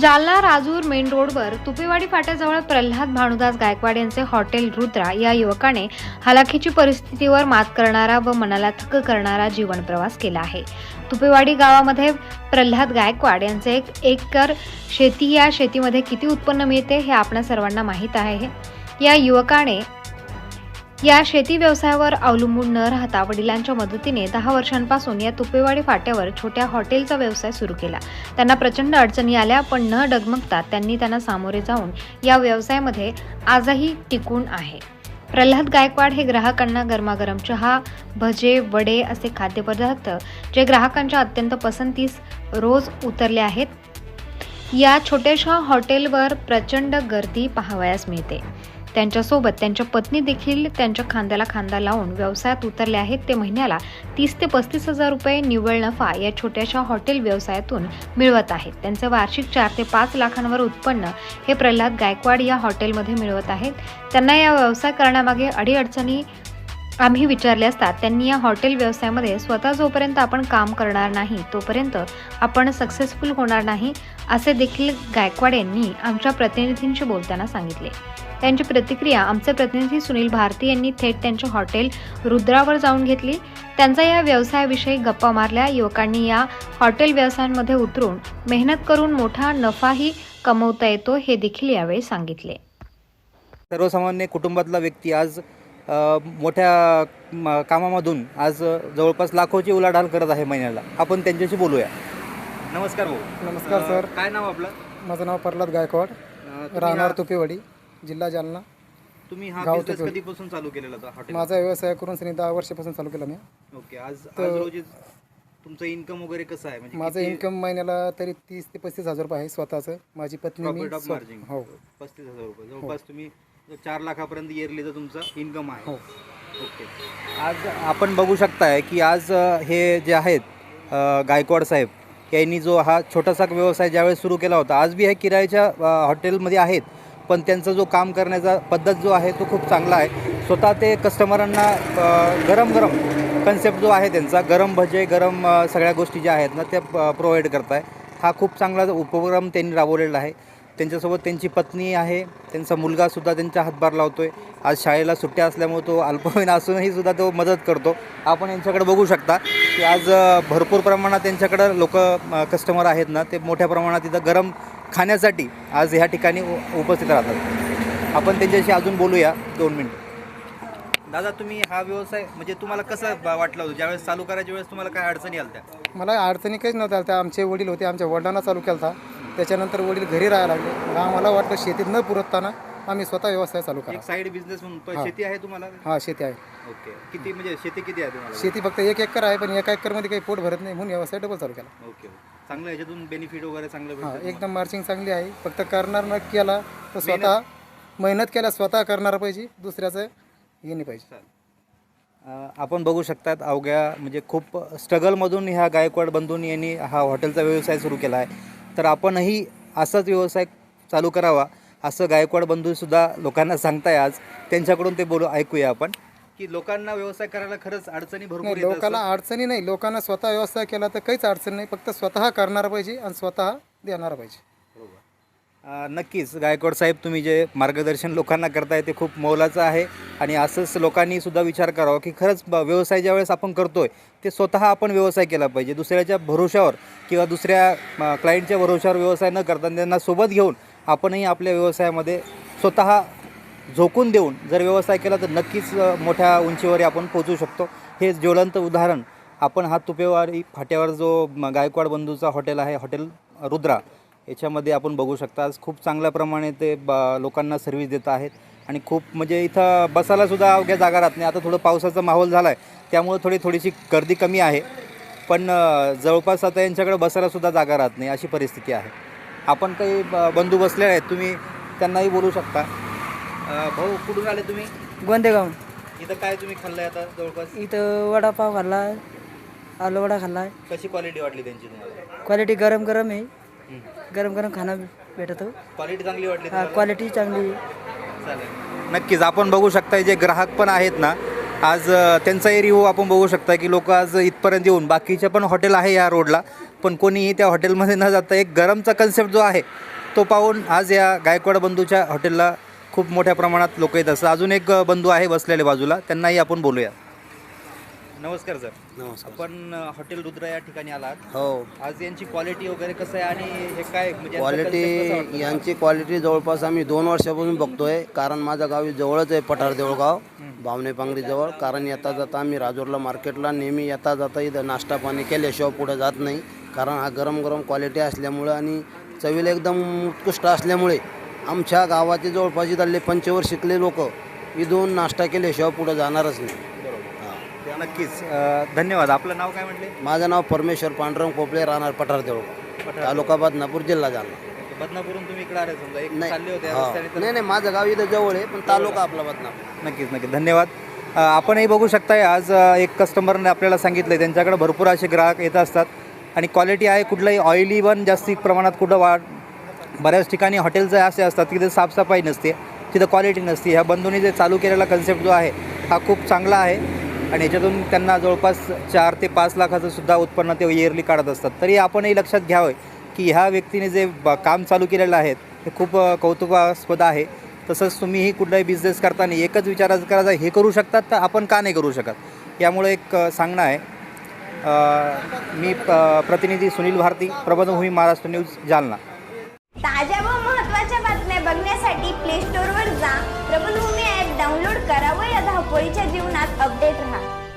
Jalna Rajur main रोडवर तुपेवाडी फाट्याजवळ प्रल्हाद भानुदास गायकवाड यांचे हॉटेल रुद्रा या युवकाने हलाखीची परिस्थितीवर मात करणारा व मनाला थक्क करणारा जीवन प्रवास केला आहे. तुपेवाडी गावामध्ये प्रल्हाद गायकवाड यांचे एक एकर शेती या शेतीमध्ये किती उत्पन्न मिळते हे आपणा सर्वांना माहीत आहे. या युवकाने या शेती व्यवसायावर अवलंबून न राहता वडिलांच्या मदतीने दहा वर्षांपासून या तुपेवाडी फाट्यावर छोट्या हॉटेलचा व्यवसाय सुरू केला. त्यांना प्रचंड अडचणी आल्या पण न डगमगता त्यांनी त्यांना सामोरे जाऊन या व्यवसायामध्ये आजही टिकून आहे. प्रल्हाद गायकवाड हे ग्राहकांना गरमागरम चहा भजे वडे असे खाद्यपदार्थ जे ग्राहकांच्या अत्यंत पसंतीस रोज उतरले आहेत या छोट्याशा हॉटेलवर प्रचंड गर्दी पाहावयास मिळते. त्यांच्यासोबत त्यांच्या पत्नी देखील त्यांच्या खांद्याला खांदा लावून व्यवसायात उतरले आहेत. ते महिन्याला तीस ते पस्तीस हजार रुपये निव्वळ नफा या छोट्याशा हॉटेल व्यवसायातून मिळवत आहेत. त्यांचे वार्षिक चार ते पाच लाखांवर उत्पन्न हे प्रल्हाद गायकवाड या हॉटेलमध्ये मिळवत आहेत. त्यांना या व्यवसाय करण्यामागे अडीअडचणी आम्ही विचारले असता त्यांनी या हॉटेल व्यवसायामध्ये स्वतः जोपर्यंत आपण काम करणार नाही तोपर्यंत आपण सक्सेसफुल होणार नाही असे देखील गायकवाड यांनी आमच्या प्रतिनिधींशी बोलताना सांगितले. त्यांची प्रतिक्रिया आमचे प्रतिनिधी सुनील भारती यांनी थेट त्यांचे हॉटेल रुद्रावर जाऊन घेतली. त्यांचा या व्यवसायाविषयी गप्पा मारल्या. युवकांनी या हॉटेल व्यवसायांमध्ये उतरून मेहनत करून मोठा नफाही कमवता येतो हे देखील यावेळी सांगितले. सर्वसामान्य कुटुंबातला व्यक्ती आज मोठ्या कामामधून आज जवळपास लाखोची उलाढाल करत आहे महिन्याला. आपण त्यांच्याशी बोलूया. नमस्कार भाऊ. नमस्कार सर. काय नाव आपलं? माझं नाव प्रल्हाद गायकवाड. राहणार हा- तुपेवाडी जिल्हा जालना. तुम्ही हा बिझनेस. कधीपासून चालू केलेला होता हॉटेल माझा व्यवसाय करून सनी दहा वर्षापासून चालू केला मी. ओके आज आज रोजी तुमचं इन्कम वगैरे कसं आहे? म्हणजे माझं इन्कम महिन्याला तरी तीस ते पस्तीस हजार रुपये आहे स्वतःचं. माझी पत्नी मी हो. पस्तीस हजार रुपये. जवळपास तुम्ही चार लाखापर्यंत इयरलीचं तुमचं इन्कम आहे. हो. ओके आज आपण बघू शकताय की आज हे जे आहेत गायकवाड साहेब यांनी जो हा छोटासा व्यवसाय ज्यावेळेस सुरू केला होता आज बी हे किरायाच्या हॉटेलमध्ये आहेत पण त्यांचा जो काम करण्याचा पद्धत जो आहे तो खूप चांगला आहे. स्वतः ते कस्टमरांना गरम गरम कन्सेप्ट जो आहे त्यांचा गरम भजे गरम सगळ्या गोष्टी ज्या आहेत ना त्या प्रोव्हाइड करताय. हा खूप चांगला उपक्रम त्यांनी राबवलेला आहे. त्यांच्यासोबत त्यांची पत्नी आहे. त्यांचा मुलगासुद्धा त्यांचा हातभार लावतो आहे आज शाळेला सुट्ट्या असल्यामुळे तो अल्पवयीन असूनही सुद्धा तो मदत करतो. आपण यांच्याकडे बघू शकता की आज भरपूर प्रमाणात त्यांच्याकडं लोक कस्टमर आहेत ना ते मोठ्या प्रमाणात तिथं गरम खाण्यासाठी आज ह्या ठिकाणी उपस्थित राहतात. आपण त्यांच्याशी अजून बोलूया. दोन मिनटं. दादा तुम्ही हा व्यवसाय म्हणजे तुम्हाला कसं वाटलं होतं? ज्यावेळेस चालू करायच्या वेळेस तुम्हाला काय अडचणी आल्या त्या मला अडचणी काहीच नव्हत्या. त्या आमचे वडील होते आमच्या वडिलांना चालू केला होता त्याच्यानंतर वडील घरी राहायला लागले. मग आम्हाला वाटलं शेतीत न पुरतताना आम्ही स्वतः व्यवसाय चालू करा. एक साईड बिझनेस म्हणून पण हा. शेती आहे तुम्हाला? हा शेती आहे. ओके. किती म्हणजे शेती किती आहे तुम्हाला? शेती फक्त एक एकर आहे पण एका एकरमध्ये काही पोट भरत नाही म्हणून व्यवसाय डबल चालू केला. ओके चांगलं याच्यातून बेनिफिट वगैरे चांगलं हा भेटतं एकदम मार्चिंग चांगली आहे. फक्त करणार न केला तर स्वतः मेहनत केल्या स्वतः करणार पाहिजे. दुसऱ्याचं हे नाही पाहिजे. अ, आपण बघू शकतात अवघ्या म्हणजे खूप स्ट्रगलमधून ह्या गायकवाड बंधूंनी यांनी हा हॉटेलचा व्यवसाय सुरू केला आहे. तर आपणही असाच व्यवसाय चालू करावा असं गायकवाड बंधूसुद्धा लोकांना सांगताय आज. त्यांच्याकडून ते बोलू ऐकूया आपण. की लोकांना व्यवसाय करायला खरंच अडचणी भरपूर नाही येत लोकांना अडचणी नाही. लोकांना स्वतः व्यवसाय केला तर काहीच अडचण नाही. फक्त स्वतः करणार पाहिजे आणि स्वतः देणार पाहिजे. नक्कीच गायकवाड साहेब तुम्ही जे मार्गदर्शन लोकांना करताय ते खूप मोलाचं आहे. आणि असंच लोकांनी सुद्धा विचार करावा की खरंच व्यवसाय ज्या वेळेस आपण करतोय ते स्वतः आपण व्यवसाय केला पाहिजे. दुसऱ्याच्या भरोशावर किंवा दुसऱ्या क्लायंटच्या भरोशावर व्यवसाय न करता त्यांना सोबत घेऊन आपणही आपल्या व्यवसायामध्ये स्वतः झोकून देऊन जर व्यवसाय केला तर नक्कीच मोठ्या उंचीवर आपण पोचू शकतो. हे ज्वलंत उदाहरण आपण हा तुपेवारी फाट्यावर जो गायकवाड बंधूचा हॉटेल आहे हॉटेल रुद्रा याच्यामध्ये आपण बघू शकता. आज खूप चांगल्या प्रमाणे ते ब लोकांना सर्व्हिस देत आहेत. आणि खूप म्हणजे इथं बसायला सुद्धा अवघ्या जागा राहत नाही. आता थोडं पावसाचा माहोल झाला आहे त्यामुळे थोडी थोडीशी गर्दी कमी आहे. पण जवळपास आता यांच्याकडे बसायला सुद्धा जागा राहत नाही अशी परिस्थिती आहे. आपण काही ब- बंधू बसले आहेत. तुम्ही त्यांनाही बोलू शकता. भाऊ कुठून आले तुम्ही? गोंदेगाव. इथं काय तुम्ही खाल्लंय आता जवळपास? इथं वडापाव खाल्ला आलू वडा खाल्ला कशी क्वालिटी वाटली त्यांची तुम्हाला? क्वालिटी गरम गरम आहे. गरम गरम खाना भेटतो. क्वालिटी चांगली वाटली हा? क्वालिटी चांगली. चालेल. नक्कीच आपण बघू शकता जे ग्राहक पण आहेत ना आज त्यांचाही रिव्ह्यू आपण बघू शकता की लोक आज इथपर्यंत येऊन बाकीचे पण हॉटेल आहे या रोडला पण कोणीही त्या हॉटेलमध्ये न जाता एक गरमचा कन्सेप्ट जो आहे तो पाहून आज या गायकवाड बंधूच्या हॉटेलला खूप मोठ्या प्रमाणात लोक येत असतात अजून एक बंधू आहे बसलेले बाजूला त्यांनाही आपण बोलूया. नमस्कार सर. नमस्कार आपण अ, हॉटेल रुद्र या ठिकाणी आलात. हो. आज यांची क्वालिटी वगैरे कसं आहे आणि हे काय म्हणजे यांचा concept कसा क्वालिटी? यांची क्वालिटी जवळपास आम्ही दोन वर्षापासून बघतोय कारण माझं गाव हे जवळच आहे पठार देऊळगाव भावने पांगरीजवळ कारण येता जाता आम्ही राजूरला मार्केटला नेहमी येता जाता इथं नाश्ता पाणी केल्याशिवाय पुढे जात नाही. कारण हा गरम गरम क्वालिटी असल्यामुळं आणि चवीला एकदम उत्कृष्ट असल्यामुळे आमच्या गावाचे जवळपास इथले पंचवर शिकले लोक इथून नाश्ता केल्याशिवाय पुढे जाणारच नाही. नक्कीच. अ, धन्यवाद. आपलं नाव काय म्हटले? माझं नाव परमेश्वर पांडुरंग कोपळे राहणार पठार देऊळगाव तालुका बदनापूर जिल्हा जालना. बदनापूरून तुम्ही इकडे आले समजा. एक नाही. चालले होते या हा. रस्त्याने तर- नाही नाही माझं गाव इथं जवळ आहे पण तालुका आपला बदनापूर. नक्कीच नक्कीच. धन्यवाद. अ, आपणही बघू शकताय आज अ, एक कस्टमरने आपल्याला सांगितलं त्यांच्याकडे भरपूर असे ग्राहक येत असतात. आणि क्वालिटी आहे कुठलंही ऑइली पण जास्ती प्रमाणात कुठं वाढ बऱ्याच ठिकाणी हॉटेलचं असे असतात की तिथे साफसफाई नसते तिथं क्वालिटी नसते. ह्या बंधूंनी जे चालू केलेला कन्सेप्ट जो आहे हा खूप चांगला आहे. आणि याच्यातून त्यांना जवळपास चार ते पाच लाखाचं सुद्धा उत्पन्न ते इयरली काढत असतात. तरी आपणही लक्षात घ्यावं की ह्या व्यक्तीने जे ब काम चालू केलेलं आहे ते खूप कौतुकास्पद आहे. तसंच तुम्हीही कुठलाही बिझनेस करताना एकच विचाराचं करायचा हे करू शकतात तर आपण का नाही करू शकत? यामुळे एक सांगणं आहे. मी प- प्रतिनिधी सुनील भारती प्रबंधभूमी महाराष्ट्र न्यूज जालना. धावपळीच्या जीवनात अपडेट राहा.